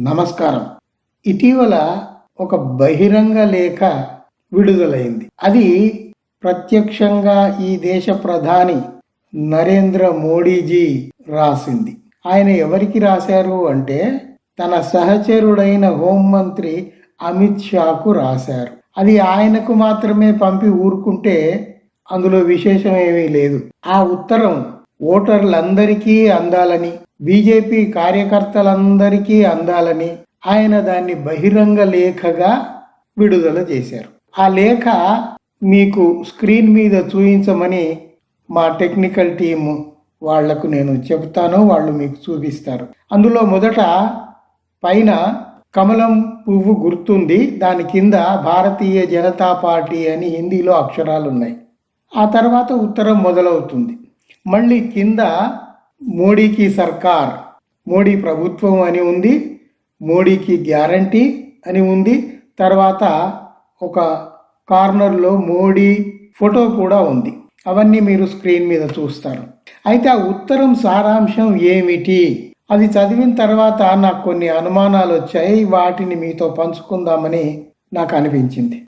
నమస్కారం. ఇటీవల ఒక బహిరంగ లేఖ విడుదలైంది. అది ప్రత్యక్షంగా ఈ దేశ ప్రధాని నరేంద్ర మోడీజీ రాసింది. ఆయన ఎవరికి రాశారు అంటే తన సహచరుడైన హోంమంత్రి అమిత్ షాకు రాశారు. అది ఆయనకు మాత్రమే పంపి ఊరుకుంటే అందులో విశేషం ఏమీ లేదు. ఆ ఉత్తరం ఓటర్లందరికీ అందాలని బీజేపీ కార్యకర్తలందరికీ అందాలని ఆయన దాన్ని బహిరంగ లేఖగా విడుదల చేశారు. ఆ లేఖ మీకు స్క్రీన్ మీద చూపించమని మా టెక్నికల్ టీము వాళ్ళకు నేను చెబుతాను వాళ్ళు మీకు చూపిస్తారు. అందులో మొదట పైన కమలం పువ్వు గుర్తుంది దాని కింద భారతీయ జనతా పార్టీ అని హిందీలో అక్షరాలు ఉన్నాయి ఆ తర్వాత ఉత్తరం మొదలవుతుంది. మళ్ళీ కింద మోడీకి సర్కార్ మోడీ ప్రభుత్వం అని ఉంది మోడీకి గ్యారంటీ అని ఉంది. తర్వాత ఒక కార్నర్లో మోడీ ఫోటో కూడా ఉంది. అవన్నీ మీరు స్క్రీన్ మీద చూస్తారు. అయితే ఆ ఉత్తరం సారాంశం ఏమిటి? అది చదివిన తర్వాత నాకు కొన్ని అనుమానాలు వచ్చాయి. వాటిని మీతో పంచుకుందామని నాకు అనిపించింది.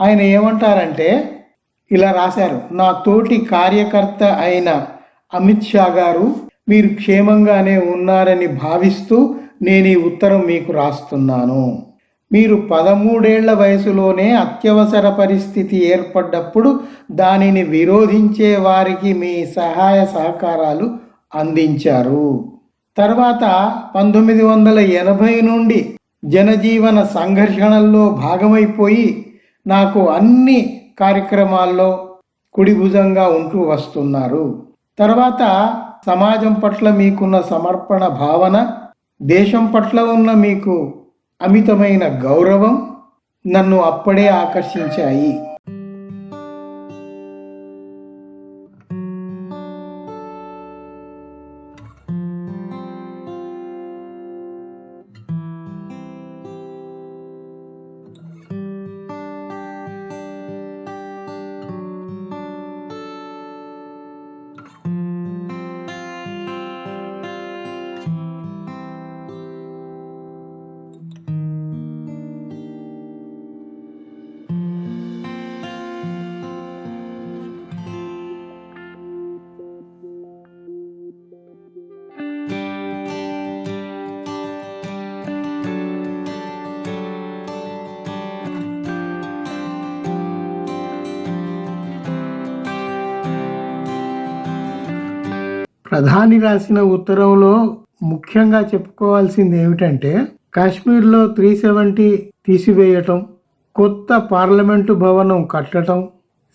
ఆయన ఏమంటారంటే ఇలా రాశారు నా తోటి కార్యకర్త అయిన అమిత్ షా గారు మీరు క్షేమంగానే ఉన్నారని భావిస్తూ నేను ఈ ఉత్తరం మీకు రాస్తున్నాను. మీరు పదమూడేళ్ళ వయసులోనే అత్యవసర పరిస్థితి ఏర్పడ్డప్పుడు దానిని విరోధించే వారికి మీ సహాయ సహకారాలు అందించారు. తర్వాత పంతొమ్మిది వందల ఎనభై నుండి జనజీవన సంఘర్షణల్లో భాగమైపోయి నాకు అన్ని కార్యక్రమాల్లో కుడిభుజంగా ఉంటూ వస్తున్నారు. తర్వాత సమాజం పట్ల మీకున్న సమర్పణ భావన దేశం పట్ల ఉన్న మీకు అమితమైన గౌరవం నన్ను అప్పుడే ఆకర్షించాయి. ప్రధాని రాసిన ఉత్తరంలో ముఖ్యంగా చెప్పుకోవాల్సింది ఏమిటంటే కాశ్మీర్లో త్రీ సెవెంటీ తీసివేయటం కొత్త పార్లమెంటు భవనం కట్టడం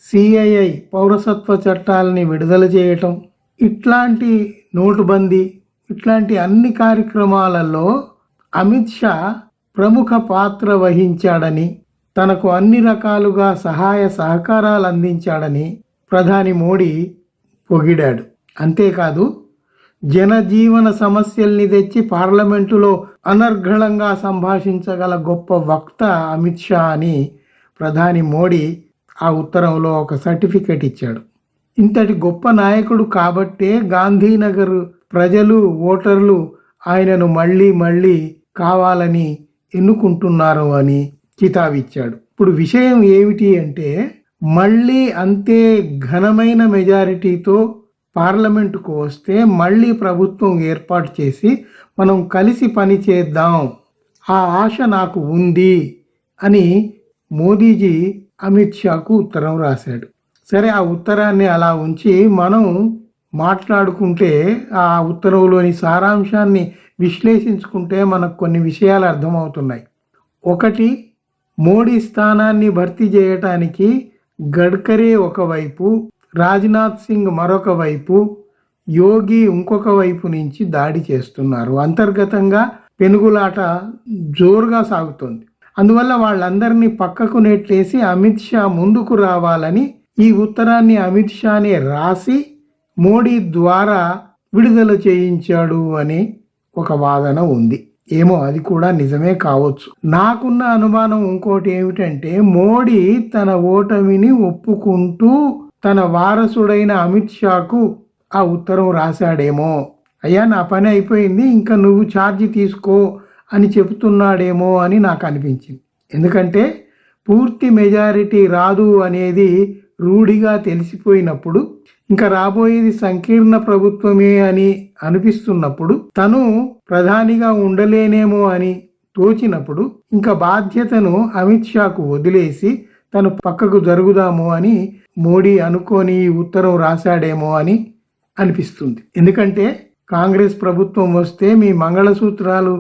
సిఐఐ పౌరసత్వ చట్టాలని విడుదల చేయటం ఇట్లాంటి నోటుబందీ ఇట్లాంటి అన్ని కార్యక్రమాలలో అమిత్ షా ప్రముఖ పాత్ర వహించాడని తనకు అన్ని రకాలుగా సహాయ సహకారాలు అందించాడని ప్రధాని మోడీ పొగిడాడు. అంతేకాదు జనజీవన సమస్యల్ని తెచ్చి పార్లమెంటులో అనర్ఘళంగా సంభాషించగల గొప్ప వక్త అమిత్ షా అని ప్రధాని మోడీ ఆ ఉత్తరంలో ఒక సర్టిఫికేట్ ఇచ్చాడు. ఇంతటి గొప్ప నాయకుడు కాబట్టే గాంధీనగర్ ప్రజలు ఓటర్లు ఆయనను మళ్ళీ మళ్ళీ కావాలని ఎన్నుకుంటున్నారు అని కితాబిచ్చాడు ఇప్పుడు విషయం ఏమిటి అంటే మళ్ళీ అంతే ఘనమైన మెజారిటీతో పార్లమెంటుకు వస్తే మళ్ళీ ప్రభుత్వం ఏర్పాటు చేసి మనం కలిసి పని చేద్దాం ఆ ఆశ నాకు ఉంది అని మోదీజీ అమిత్ షాకు ఉత్తరం రాశాడు. సరే ఆ ఉత్తరాన్ని అలా ఉంచి మనం మాట్లాడుకుంటే ఆ ఉత్తరంలోని సారాంశాన్ని విశ్లేషించుకుంటే మనకు కొన్ని విషయాలు అర్థమవుతున్నాయి. ఒకటి మోడీ స్థానాన్ని భర్తీ చేయటానికి గడ్కరీ ఒకవైపు రాజ్నాథ్ సింగ్ మరొక వైపు యోగి ఇంకొక వైపు నుంచి దాడి చేస్తున్నారు. అంతర్గతంగా పెనుగులాట జోరుగా సాగుతోంది. అందువల్ల వాళ్ళందరినీ పక్కకు నెట్టేసి అమిత్ షా ముందుకు రావాలని ఈ ఉత్తరాన్ని అమిత్ షానే రాసి మోడీ ద్వారా విడుదల చేయించాడు అని ఒక వాదన ఉంది. ఏమో అది కూడా నిజమే కావచ్చు. నాకున్న అనుమానం ఇంకోటి ఏమిటంటే మోడీ తన ఓటమిని ఒప్పుకుంటూ తన వారసుడైన అమిత్ షాకు ఆ ఉత్తరం రాశాడేమో. అయ్యా నా పని అయిపోయింది ఇంకా నువ్వు ఛార్జ్ తీసుకో అని చెబుతున్నాడేమో అని నాకు అనిపించింది. ఎందుకంటే పూర్తి మెజారిటీ రాదు అనేది రూఢిగా తెలిసిపోయినప్పుడు ఇంకా రాబోయేది సంకీర్ణ ప్రభుత్వమే అని అనిపిస్తున్నప్పుడు తను ప్రధానిగా ఉండలేనేమో అని తోచినప్పుడు ఇంకా బాధ్యతను అమిత్ షాకు వదిలేసి తను పక్కకు జరుగుదాము అని మోడీ అనుకోని ఈ ఉత్తరం రాశాడేమో అని అనిపిస్తుంది. ఎందుకంటే కాంగ్రెస్ ప్రభుత్వం వస్తే మీ మంగళసూత్రాలు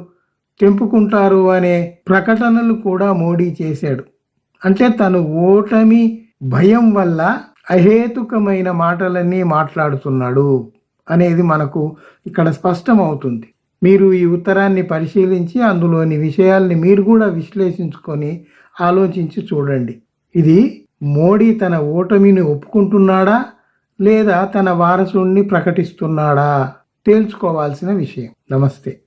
తెంపుకుంటారు అనే ప్రకటనలు కూడా మోడీ చేశాడు. అంటే తను ఓటమి భయం వల్ల అహేతుకమైన మాటలన్నీ మాట్లాడుతున్నాడు అనేది మనకు ఇక్కడ స్పష్టమవుతుంది. మీరు ఈ ఉత్తరాన్ని పరిశీలించి అందులోని విషయాల్ని మీరు కూడా విశ్లేషించుకొని ఆలోచించి చూడండి. ఇది మోడీ తన ఓటమిని ఒప్పుకుంటున్నాడా లేదా తన వారసుణ్ణి ప్రకటిస్తున్నాడా? తేల్చుకోవాల్సిన విషయం. నమస్తే.